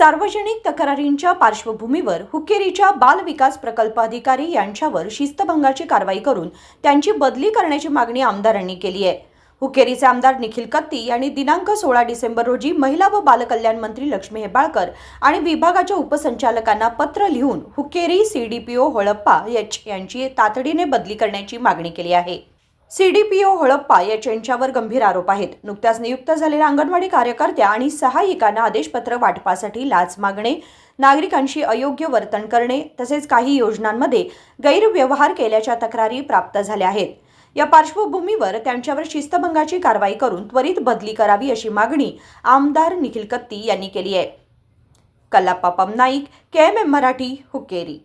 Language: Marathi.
सार्वजनिक तक्रारींच्या पार्श्वभूमीवर हुक्केरीच्या बाल विकास प्रकल्प अधिकारी यांच्यावर शिस्तभंगाची कारवाई करून त्यांची बदली करण्याची मागणी आमदारांनी केली आहे. हुकेरीचे आमदार निखिल कत्ती यांनी दिनांक सोळा डिसेंबर रोजी महिला व बालकल्याण मंत्री लक्ष्मी हेबाळकर आणि विभागाच्या उपसंचालकांना पत्र लिहून हुकेरी सीडीपीओ होळप्पा यांची तातडीने बदली करण्याची मागणी केली आहे. सीडीपीओ हळप्पा याच्या यांच्यावर गंभीर आरोप आहेत. नुकत्याच नियुक्त झालेल्या अंगणवाडी कार्यकर्त्या आणि सहायिकांना आदेशपत्र वाटपासाठी लाच मागणे नागरिकांशी अयोग्य वर्तन करणे तसेच काही योजनांमध्ये गैरव्यवहार केल्याच्या तक्रारी प्राप्त झाल्या आहेत. या पार्श्वभूमीवर त्यांच्यावर शिस्तभंगाची कारवाई करून त्वरित बदली करावी अशी मागणी आमदार निखिल कत्ती यांनी केली आहे. Kallappa Pamanaik K M M Marathi Hukkeri